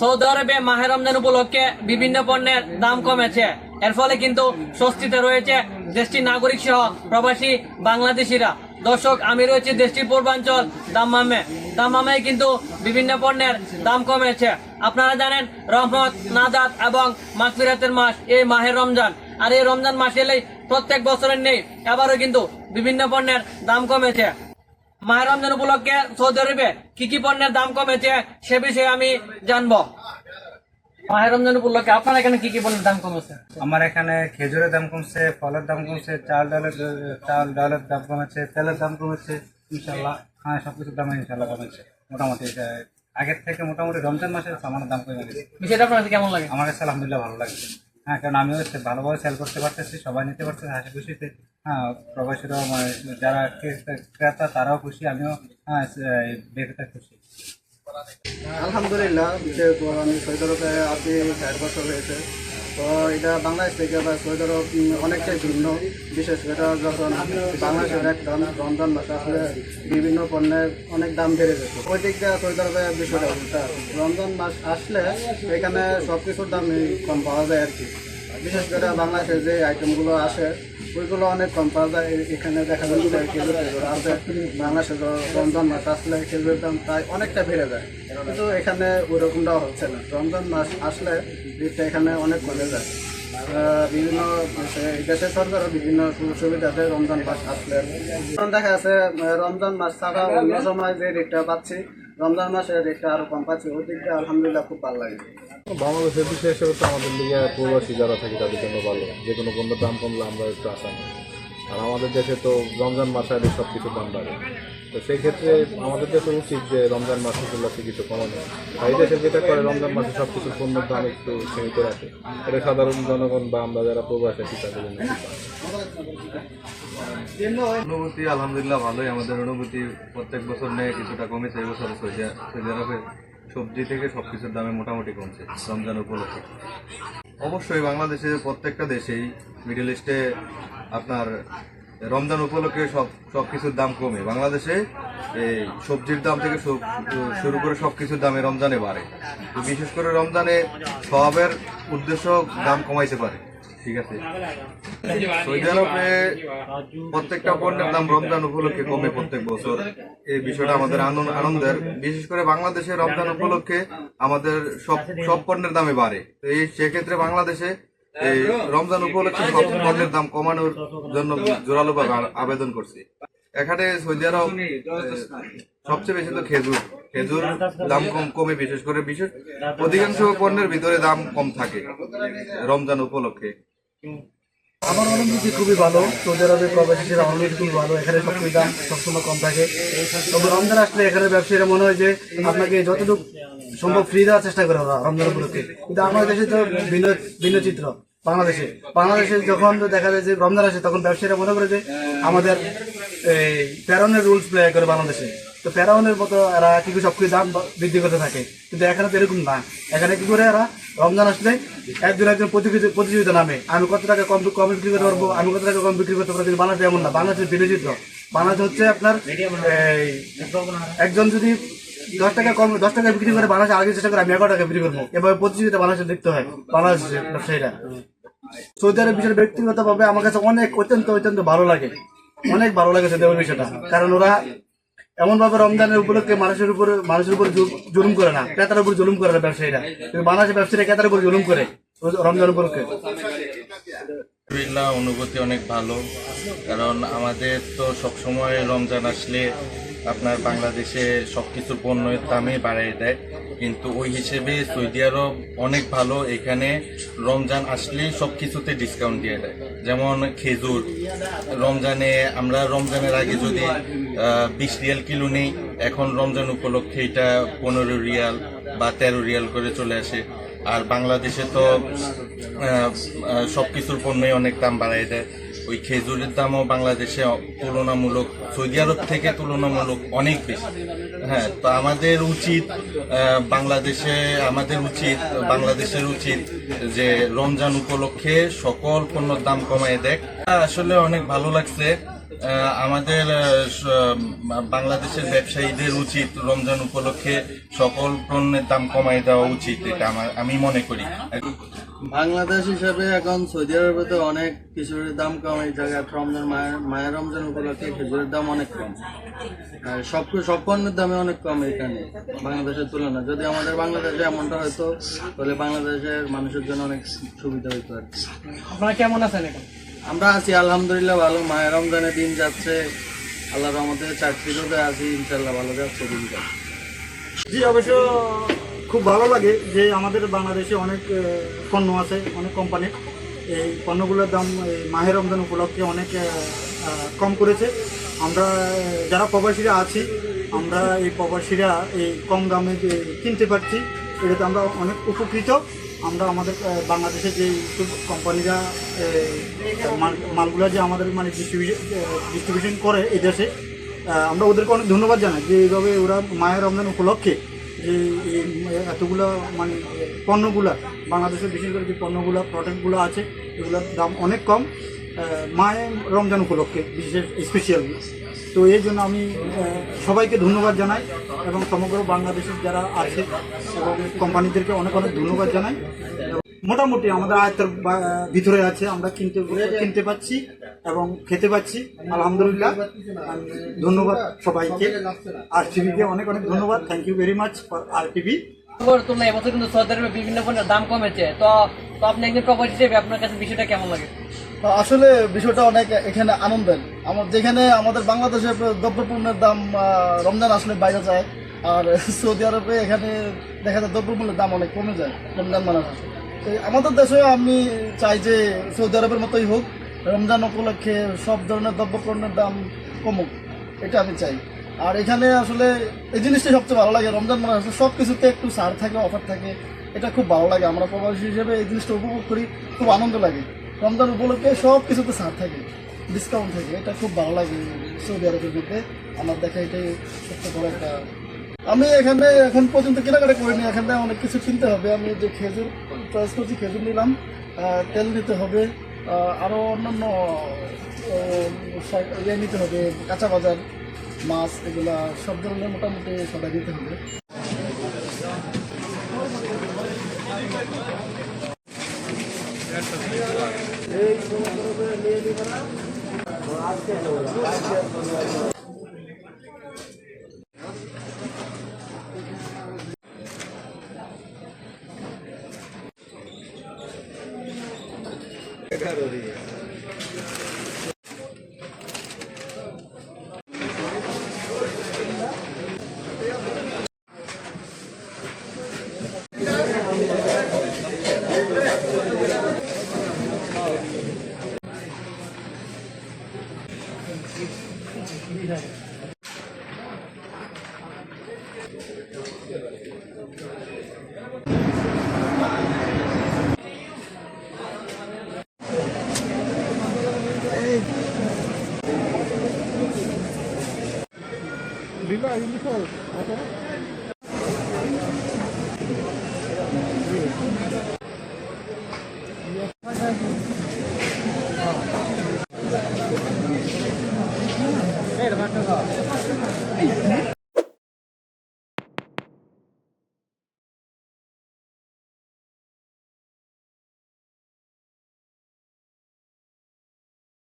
Saudi আরবে মাহের রমজান উপলক্ষে বিভিন্ন পণ্যের দাম কমেছে। এর ফলে কিন্তু স্বস্তিতে রয়েছে দেশটির নাগরিক সহ প্রবাসী বাংলাদেশিরা। দর্শক, আমি রয়েছি দেশটির পূর্বাঞ্চল, দাম্মামে। দাম্মামে কিন্তু বিভিন্ন পণ্যের দাম কমেছে। আপনারা জানেন, রহমত নাজাত এবং মাগফিরাতের মাস এই মাহের রমজান। আর এই রমজান মাস এলেই প্রত্যেক বছরের নেই, এবারও কিন্তু বিভিন্ন পণ্যের দাম কমেছে। মাহের রমজান উপলক্ষে সৌদি আরবে কি কি পণ্যের দাম কমেছে সে বিষয়ে আমি জানব। মাহের রমজান উপলক্ষে আপনার এখানে কি কি পণ্যের দাম কমেছে? আমার এখানে খেজুরের দাম কমছে ফলের দাম কমছে চাল ডালের চাল ডালের দাম কমেছে তেলের দাম কমেছে ইনশাল্লাহ হ্যাঁ সব কিছুর দাম ইনশাল্লাহ কমেছে। মোটামুটি আগের থেকে মোটামুটি রমজান মাসে সামানের দাম কমে গেছে। বিষয়টা আপনার কেমন লাগে? আমার কাছে আলহামদুলিল্লাহ ভালো লাগছে। হ্যাঁ কারণ আমিও ভালোভাবে সেল করতে পারতেছি, সবাই নিতে পারতেছি, হাসি খুশিতে। হ্যাঁ প্রবাসীরাও মানে যারা ক্রে- ক্রেতা, তারাও খুশি, আমিও হ্যাঁ সে- খুশি। আলহামদুলিল্লাহ আমি সৈতরতে আপনি চার বছর হয়েছে। তো এটা বাংলাদেশ থেকে বা সৌদি অনেকটাই ভিন্ন। বিশেষ করে যখন বাংলাদেশের একদম রমজান ভাষা আসলে বিভিন্ন পণ্যের অনেক দাম বেড়ে যেত ওই দিকটা দিয়ে সৌদি আরবের বিষয়টা রমজান মাস আসলে এখানে সব কিছুর দাম কম পাওয়া যায় আর কি। বিশেষ করে বাংলাদেশে যে আইটেমগুলো আসে ওইগুলো অনেক কম পাওয়া যায়। এখানে দেখা যাচ্ছে আছে বাংলাদেশের রমজান মাস আসলে খেজুরের দাম প্রায় অনেকটা বেড়ে যায়। কিন্তু এখানে ওইরকমটাও হচ্ছে না। রমজান মাস আসলে রেটটা এখানে অনেক কমে যায়। বিভিন্ন দেশে- দেশের সরকারও বিভিন্ন সুবিধা দেয় রমজান মাস আসলে। দেখা যাচ্ছে রমজান মাস ছাড়া অন্য সময় যে রেটটা পাচ্ছি রমজান মাসে রেটটা আরও কম পাচ্ছি, ওই দিকটা আলহামদুলিল্লাহ খুব ভালো লাগে। বাংলাদেশের বিষয় হিসেবে তো আমাদের লিগে প্রবাসী যারা থাকে তাদের জন্য ভালো। যে কোনো পণ্যের দাম কমলে আমরা একটু আসান আর আমাদের দেশে তো রমজান মাসে সব কিছুর দাম বাড়ে। তো সেই ক্ষেত্রে আমাদের দেশে উচিত যে রমজান মাসে গুলোকে কিছু কমানো। এই দেশে যেটা করে রমজান মাসে সব কিছু পণ্যের দাম একটু সীমিত রাখে। এটা সাধারণ জনগণ বা আমরা যারা প্রবাসী তাদের জন্য। অনুভূতি, আলহামদুলিল্লাহ, ভালোই। আমাদের অনুভূতি প্রত্যেক বছর নেই, কিছুটা কমেছে এই বছর সৌদি সবজি থেকে সব কিছুর দামে মোটামুটি কমছে, রমজান উপলক্ষে। অবশ্যই বাংলাদেশের প্রত্যেকটা দেশেই মিডল ইস্টে আপনার রমজান উপলক্ষে সব সব কিছুর দাম কমে। বাংলাদেশে এই সবজির দাম থেকে শুরু করে সব কিছুর দামে রমজানে বাড়ে। বিশেষ করে রমজানে সবের উদ্দেশ্য দাম কমাইতে পারে। পণ্যের দাম রমজান উপলক্ষে কমে প্রত্যেক বছর। এই বিষয়টা আমাদের আনন্দের। বিশেষ করে বাংলাদেশে রমজান উপলক্ষে আমাদের সব সব পণ্যের দামে বাড়ে। তো এই সেক্ষেত্রে বাংলাদেশে রমজান উপলক্ষে সব পণ্যের দাম কমানোর জন্য জোরালোভাবে আবেদন করছি। এখানে সৌদি আরব সবচেয়ে বেশি তো খেজুর। খেজুর দাম কম কমে বিশেষ করে বিশেষ অধিকাংশ পণ্যের ভিতরে দাম কম থাকে রমজান উপলক্ষে। আমার অনুভূতি খুবই ভালো। সৌদি আরবের প্রবাসীদের অনুভূতি খুবই ভালো। এখানে সব দাম সবসময় কম থাকে। তবে রমজান আসলে এখানে ব্যবসায়ীরা মনে হয় যে আপনাকে যতটুকু সম্ভব ফ্রি দেওয়ার চেষ্টা করে ওরা রমজান উপলক্ষে। কিন্তু আমাদের দেশে তো ভিন্ন ভিন্ন চিত্র, বাংলাদেশে। বাংলাদেশে যখন দেখা যায় যে রমজান আসে, তখন ব্যবসায়ীরা মনে করে যে আমাদের এই প্যারনের রুলস প্লে করে বাংলাদেশে। তো প্যারাউনের মতো এরা কিছু সব কিছু দাম বৃদ্ধি করতে থাকে? কিন্তু এখানে তো এরকম না। এখানে কি করে এরা? রমজান আসলে একজন একজন প্রতিযোগিতা নামে। আমি কত টাকা কম কম বিক্রি করতে পারব? আমি কত টাকা কম বিক্রি করতে পারব? কিন্তু বাংলাদেশ এমন না। বাংলাদেশের বিরোচিত্র বাংলাদেশ হচ্ছে আপনার একজন যদি দশ টাকা কম দশ টাকা বিক্রি করে বাংলাদেশে আগে চেষ্টা করে আমি এগারো টাকা বিক্রি করব। এভাবে প্রতিযোগিতা বাংলাদেশে দেখতে হয়, বাংলাদেশের ব্যবসায়ীরা। সৌদি আরব বিষয়টা ব্যক্তিগতভাবে আমার কাছে অনেক অত্যন্ত অত্যন্ত ভালো লাগে। অনেক ভালো লাগে সৌদি আরবের বিষয়টা। কারণ ওরা এমন ভাবে রমজানের উপলক্ষে মানুষের উপরে মানুষের উপর জুলুম করে না। ক্রেতার উপর জুলুম করে না ব্যবসায়ীরা। বাংলাদেশের ব্যবসায়ীরা ক্রেতার উপর জুলুম করে রমজান উপলক্ষে। আলহামদুলিল্লাহ, অনুভূতি অনেক ভালো। কারণ আমাদের তো সবসময় রমজান আসলে আপনার বাংলাদেশে সব কিছু পণ্যের দামে বাড়িয়ে দেয়। কিন্তু ওই হিসেবে সৌদি আরব অনেক ভালো। এখানে রমজান আসলে সব কিছুতে ডিসকাউন্ট দিয়ে দেয়। যেমন খেজুর। রমজানে আমরা রমজানের আগে যদি বিশ রিয়াল কিলো নেই। এখন রমজান উপলক্ষে এটা পনেরো রিয়াল বা তেরো রিয়াল করে চলে আসে। আর বাংলাদেশে তো সব কিছুর পণ্যই অনেক দাম বাড়াই দেয়। ওই খেজুরের দামও বাংলাদেশে তুলনামূলক, সৌদি আরব থেকে তুলনামূলক অনেক বেশি। হ্যাঁ তো আমাদের উচিত বাংলাদেশে, আমাদের উচিত, বাংলাদেশের উচিত যে রমজান উপলক্ষে সকল পণ্যের দাম কমায় দেখ। আসলে অনেক ভালো লাগছে। আমাদের বাংলাদেশের ব্যবসায়ীদের উচিত রমজান উপলক্ষে সকল পণ্যের দাম কমাই দেওয়া উচিত এটা আমার আমি মনে করি। বাংলাদেশ হিসাবে এখন সৌদি আরবে তো অনেক কিছুর দাম কম এই জায়গায় রমজান মায়ের রমজান উপলক্ষে খেজুরের দাম অনেক কম। আর সব সব পণ্যের দামে অনেক কম এখানে বাংলাদেশের তুলনায়। যদি আমাদের বাংলাদেশে এমনটা হয়তো তাহলে বাংলাদেশের মানুষের জন্য অনেক সুবিধা হতো আর কি। আপনারা কেমন আছেন এখন? আমরা আছি, আলহামদুলিল্লাহ ভালো। মায়ের রমজানের দিন যাচ্ছে। আল্লাহ রহমতে চাকরি রোদে আছি ইনশাল্লাহ ভালো যাচ্ছে দিনটা জি, অবশ্য খুব ভালো লাগে যে আমাদের বাংলাদেশে অনেক পণ্য আছে, অনেক কোম্পানির এই পণ্যগুলোর দাম এই মাহের রমজান উপলক্ষে অনেক কম করেছে। আমরা যারা প্রবাসীরা আছি, আমরা এই প্রবাসীরা এই কম দামে কিনতে পারছি, এটাতে আমরা অনেক উপকৃত। আমরা আমাদের বাংলাদেশে যে কোম্পানিরা মালগুলা যে আমাদের মানে ডিস্ট্রিবিউশন ডিস্ট্রিবিউশন করে এই দেশে আমরা ওদেরকে অনেক ধন্যবাদ জানাই যে এইভাবে ওরা মায়ের রমজান উপলক্ষে যে এতগুলো মানে পণ্যগুলা, বাংলাদেশের বিশেষ করে যে পণ্যগুলো প্রোডাক্টগুলো আছে, এগুলোর দাম অনেক কম। মায়ের রমজান উপলক্ষে বিশেষ স্পেশালি তো এই জন্য আমি সবাইকে ধন্যবাদ জানাই এবং সমগ্র বাংলাদেশের যারা আছে, এবং কোম্পানিদেরকে অনেক অনেক ধন্যবাদ জানাই। মোটামুটি আমাদের আয়ত্তের ভিতরে আছে, আমরা কিনতে কিনতে পাচ্ছি এবং খেতে পাচ্ছি, আলহামদুলিল্লাহ। ধন্যবাদ সবাইকে। আর টিভিকে অনেক অনেক ধন্যবাদ। Thank you very much for R TV তুলনায় এবছর কিন্তু সৌদি আরবে বিভিন্ন পণ্যের দাম কমেছে। তো আপনি একজন প্রবাসী হিসেবে আপনার কাছে বিষয়টা কেমন লাগে? আসলে বিষয়টা অনেক এখানে আনন্দের। আমার যেখানে আমাদের বাংলাদেশে দ্রব্যপণ্যের দাম রমজান আসলে বাইরে যায়, আর সৌদি আরবে এখানে দেখা যায় দ্রব্যমূল্যের দাম অনেক কমে যায়, রমজান মাস আমাদের দেশে আমি চাই যে সৌদি আরবের মতোই হোক, রমজান উপলক্ষে সব ধরনের দ্রব্যপণ্যের দাম কমুক, এটা আমি চাই। আর এখানে আসলে এই জিনিসটা সবচেয়ে ভালো লাগে, রমজান মাস সব কিছুতে একটু ছাড় থাকে, অফার থাকে, এটা খুব ভালো লাগে। আমরা প্রবাসী হিসেবে এই জিনিসটা উপভোগ করি, খুব আনন্দ লাগে। রমজান উপলক্ষে সব কিছুতে ছাড় থাকে ডিসকাউন্ট থাকে, এটা খুব ভালো লাগে সৌদি আরবের মধ্যে। আমার দেখা এটাই সবচেয়ে বড় একটা আমি এখানে এখন পর্যন্ত কেনাকাটা করিনি, এখানে অনেক কিছু কিনতে হবে। আমি যে খেজুর চয়েস করছি, খেজুর নিলাম তেল নিতে হবে আরও অন্যান্য ইয়ে নিতে হবে, কাঁচা বাজার, মাছ এগুলা সব ধরনের মোটামুটি সবাই নিতে হবে। はい、よろし。Okay.